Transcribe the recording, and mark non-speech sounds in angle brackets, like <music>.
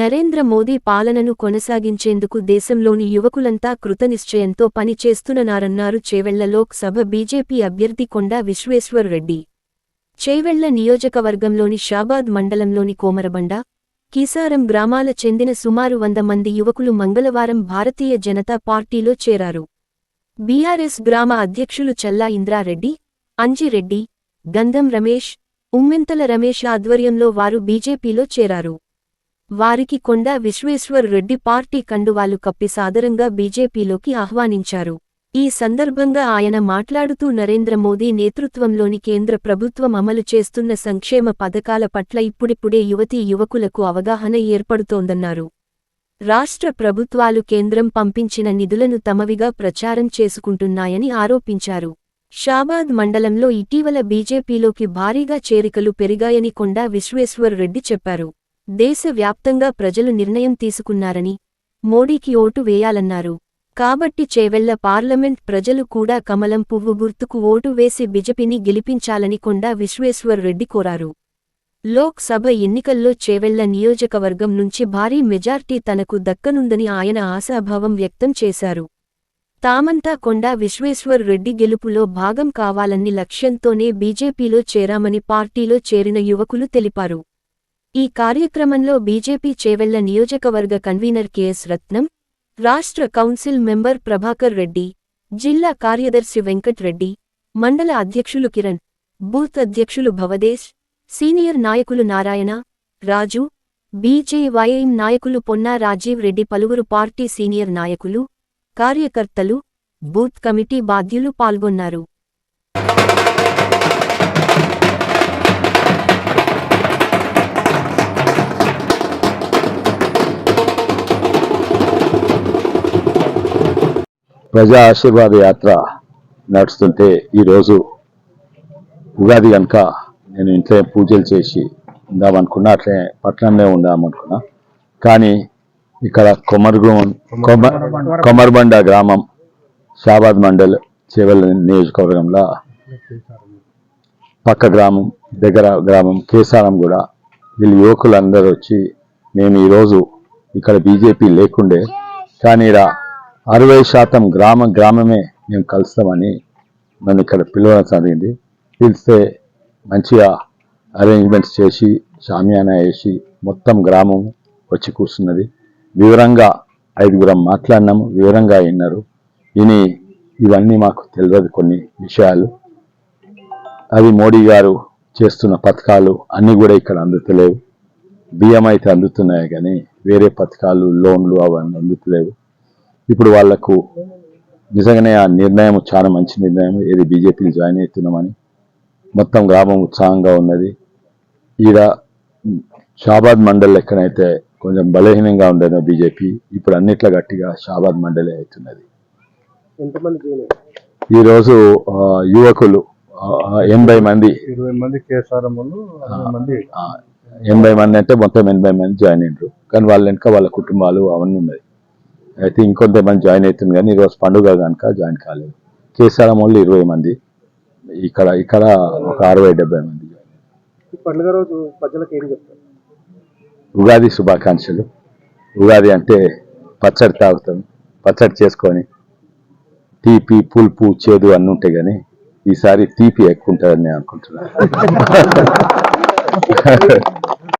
నరేంద్ర మోదీ పాలనను కొనసాగించేందుకు దేశంలోని యువకులంతా కృతనిశ్చయంతో పని చేస్తున్ననారన్నారు చేవెళ్ళ లోక్ సభ బీజేపీ అభ్యర్థి కొండా విశ్వేశ్వర్ రెడ్డి. చేవెళ్ళ నియోజకవర్గంలోని షాబాద్ మండలంలోని కోమరబండ కీసారం గ్రామాల చెందిన సుమారు వంద మంది యువకులు మంగళవారం భారతీయ జనతా పార్టీలో చేరారు. బీఆర్ఎస్ గ్రామ అధ్యక్షులు చల్లా ఇంద్రారెడ్డి అంజిరెడ్డి గంధం రమేష్ ఉమ్మెంతల రమేష్ ఆధ్వర్యంలో వారు బీజేపీలో చేరారు. వారికి కొండ విశ్వేశ్వర్ రెడ్డి పార్టీ కండువాలు కప్పి సాదరంగా బీజేపీలోకి ఆహ్వానించారు. ఈ సందర్భంగా ఆయన మాట్లాడుతూ నరేంద్ర మోదీ నేతృత్వంలోని కేంద్ర ప్రభుత్వం అమలు చేస్తున్న సంక్షేమ పథకాల పట్ల ఇప్పుడిప్పుడే యువతీ యువకులకు అవగాహన ఏర్పడుతోందన్నారు. రాష్ట్ర ప్రభుత్వాలు కేంద్రం పంపించిన నిధులను తమవిగా ప్రచారం చేసుకుంటున్నాయని ఆరోపించారు. షాబాద్ మండలంలో ఇటీవల బీజేపీలోకి భారీగా చేరికలు పెరిగాయని కొండా విశ్వేశ్వర్ రెడ్డి చెప్పారు. దేశవ్యాప్తంగా ప్రజలు నిర్ణయం తీసుకున్నారని మోడీకి ఓటు వేయాలన్నారు. కాబట్టి చేవెళ్ళ పార్లమెంట్ ప్రజలు కూడా కమలం పువ్వు గుర్తుకు ఓటు వేసి బిజెపిని గెలిపించాలని కొండా విశ్వేశ్వర్ రెడ్డి కోరారు. లోక్సభ ఎన్నికల్లో చేవెళ్ళ నియోజకవర్గం నుంచి భారీ మెజార్టీ తనకు దక్కనుందని ఆయన ఆశాభావం వ్యక్తం చేశారు. తామంతా కొండా విశ్వేశ్వర్ రెడ్డి గెలుపులో భాగం కావాలన్ని లక్ష్యంతోనే బీజేపీలో చేరామని పార్టీలో చేరిన యువకులు తెలిపారు. ఈ కార్యక్రమంలో బీజేపీ చేవెళ్ళ నియోజకవర్గ కన్వీనర్ కెఎస్ రత్నం రాష్ట్ర కౌన్సిల్ మెంబర్ ప్రభాకర్ రెడ్డి జిల్లా కార్యదర్శి వెంకట్ రెడ్డి మండల అధ్యక్షులు కిరణ్ బూత్ అధ్యక్షులు భవదేశ్ సీనియర్ నాయకులు నారాయణ రాజు బీజేవైఎం నాయకులు పొన్నా రాజీవ్ రెడ్డి పలువురు పార్టీ సీనియర్ నాయకులు కార్యకర్తలు బూత్ కమిటీ బాధ్యులు పాల్గొన్నారు. ప్రజా ఆశీర్వాద యాత్ర నడుస్తుంటే ఈరోజు ఉగాది కనుక నేను ఇంట్లో పూజలు చేసి ఉందామనుకున్నా అట్లే పట్టణంలో ఉందామనుకున్నా. కానీ ఇక్కడ కొమర్గు కొమ కొమర్బండ గ్రామం షాబాద్ మండల్ చేవెళ్ళ నియోజకవర్గంలో పక్క గ్రామం దగ్గర గ్రామం కేసారం కూడా వీళ్ళు యువకులందరూ వచ్చి మేము ఈరోజు ఇక్కడ బీజేపీ లేకుండే కానీ రా అరవై శాతం గ్రామ గ్రామమే మేము కలుస్తామని నన్ను ఇక్కడ పిలవడం జరిగింది. పిలిస్తే మంచిగా అరేంజ్మెంట్స్ చేసి షామియానా వేసి మొత్తం గ్రామం వచ్చి కూర్చున్నది. వివరంగా ఐదుగురం మాట్లాడినాము వివరంగా విన్నారు. విని ఇవన్నీ మాకు తెలియదు కొన్ని విషయాలు. అవి మోడీ గారు చేస్తున్న పథకాలు అన్నీ కూడా ఇక్కడ అందుతలేవు. బియ్యం అయితే అందుతున్నాయి కానీ వేరే పథకాలు లోన్లు అవన్నీ అందుతలేవు. ఇప్పుడు వాళ్ళకు నిజంగానే ఆ నిర్ణయం చాలా మంచి నిర్ణయం. ఏది బీజేపీలో జాయిన్ అవుతున్నామని మొత్తం గ్రామం ఉత్సాహంగా ఉన్నది. ఈడ షాబాద్ మండల్ ఎక్కడైతే కొంచెం బలహీనంగా ఉండేదో బీజేపీ ఇప్పుడు అన్నిట్లో గట్టిగా షాబాద్ మండలే అవుతున్నది? ఈరోజు యువకులు ఎనభై మంది. ఎనభై మంది అంటే మొత్తం ఎనభై మంది జాయిన్ అయ్యారు కానీ వాళ్ళ వెనుక వాళ్ళ కుటుంబాలు అవన్నీ ఉన్నాయి అయితే ఇంకొంతమంది జాయిన్ అవుతుంది కానీ ఈరోజు పండుగ కనుక జాయిన్ కాలేదు. కేసారం వాళ్ళు ఇరవై మంది. ఇక్కడ ఇక్కడ ఒక అరవై డెబ్బై మంది పండుగ రోజు ప్రజలకు ఏం చెప్తారు? ఉగాది శుభాకాంక్షలు. ఉగాది అంటే పచ్చడి తాగుతాం పచ్చడి చేసుకొని తీపి పులుపు చేదు అన్నీ ఉంటాయి కానీ ఈసారి తీపి ఎక్కువ ఉంటుందని నేను అనుకుంటున్నాను. <laughs>